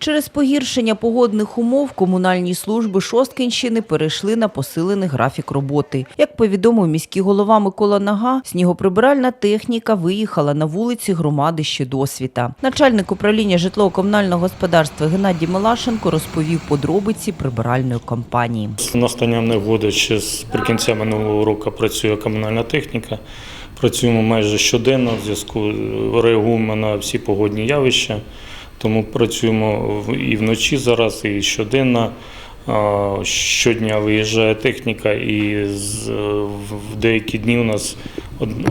Через погіршення погодних умов комунальні служби Шосткинщини перейшли на посилений графік роботи. Як повідомив міський голова Микола Нага, снігоприбиральна техніка виїхала на вулиці громади ще досвіта. Начальник управління житлово-комунального господарства Геннадій Милашенко розповів подробиці прибиральної кампанії. З настанням негоди ще з прикінця минулого року працює комунальна техніка. Працюємо майже щоденно в зв'язку реагуємо на всі погодні явища. Тому працюємо і вночі зараз, і щоденно. Щодня виїжджає техніка, і в деякі дні у нас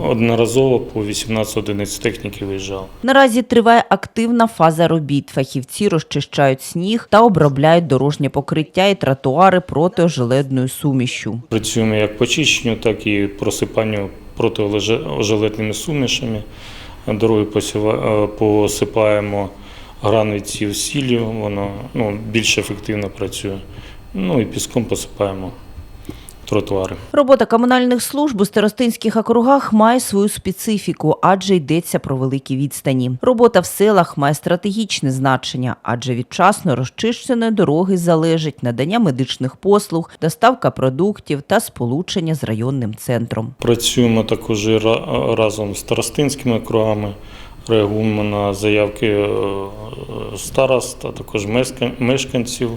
одноразово по 18 одиниць техніки виїжджало. Наразі триває активна фаза робіт. Фахівці розчищають сніг та обробляють дорожнє покриття і тротуари протиожеледною сумішю. Працюємо як по чищенню, так і просипанню протиожеледними сумішами. Дороги е, посипаємо границі сіллю, воно ну, більш ефективно працює. Ну і піском посипаємо тротуари. Робота комунальних служб у старостинських округах має свою специфіку, адже йдеться про великі відстані. Робота в селах має стратегічне значення, адже від часно розчищеної дороги залежить надання медичних послуг, доставка продуктів та сполучення з районним центром. Працюємо також разом з старостинськими округами, реагуємо на заявки староста, старост, а також мешка- мешканців.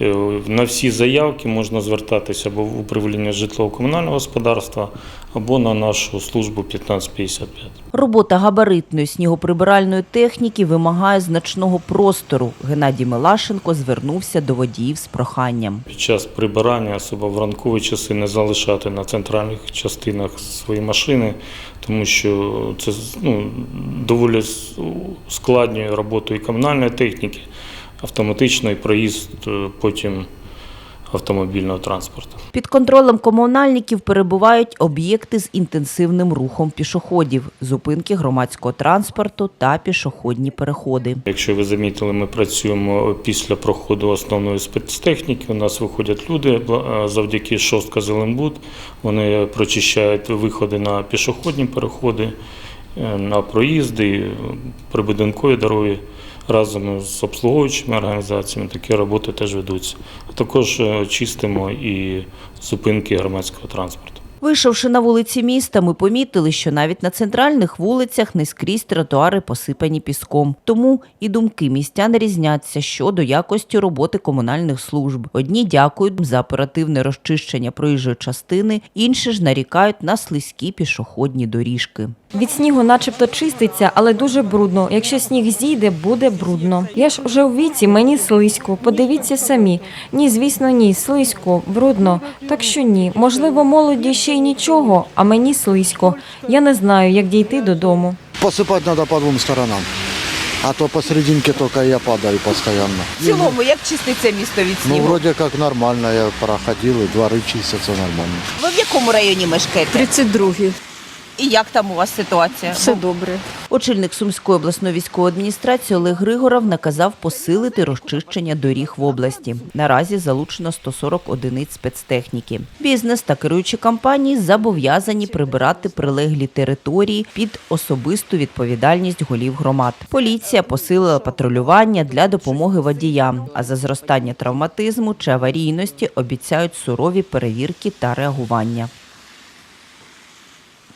Е, На всі заявки можна звертатися або в управління житлово-комунального господарства, або на нашу службу 1555. Робота габаритної снігоприбиральної техніки вимагає значного простору. Геннадій Милашенко звернувся до водіїв з проханням. Під час прибирання, особливо в ранкові часи, не залишати на центральних частинах свої машини, тому що це ну, доволі с- ускладнює роботу і комунальної техніки, автоматичний проїзд е, потім автомобільного транспорту. Під контролем комунальників перебувають об'єкти з інтенсивним рухом пішоходів, зупинки громадського транспорту та пішохідні переходи. Якщо ви замітили, ми працюємо після проходу основної спецтехніки. У нас виходять люди завдяки шостка Зеленбуд. Вони прочищають виходи на пішохідні переходи, е, на проїзди, е, прибудинкові дороги. Разом з обслуговуючими організаціями такі роботи теж ведуться. А також е, чистимо і зупинки громадського транспорту. Вийшовши на вулиці міста, ми помітили, що навіть на центральних вулицях не скрізь тротуари посипані піском. Тому і думки містян різняться щодо якості роботи комунальних служб. Одні дякують за оперативне розчищення проїжджої частини, інші ж нарікають на слизькі пішохідні доріжки. Від снігу начебто чиститься, але дуже брудно. Якщо сніг зійде, буде брудно. Я ж уже у віці, мені слизько. Подивіться самі. Ні, звісно, ні, слизько, брудно. Так що ні. Можливо, молоді ще й нічого, а мені слизько. Я не знаю, як дійти додому. Посыпать надо по двум сторонам. А то посерединке только я падаю постоянно. В цілому, як чиститься місто від Ну, снігу? вроде как нормально, я проходил, и дворы чистятся нормально. Ви в якому районі мешкаєте? 32-й. І як там у вас ситуація? Все добре. Очільник Сумської обласної військової адміністрації Олег Григоров наказав посилити розчищення доріг в області. Наразі залучено 140 одиниць спецтехніки. Бізнес та керуючі компанії зобов'язані прибирати прилеглі території під особисту відповідальність голів громад. Поліція посилила патрулювання для допомоги водіям. А за зростання травматизму чи аварійності обіцяють сурові перевірки та реагування.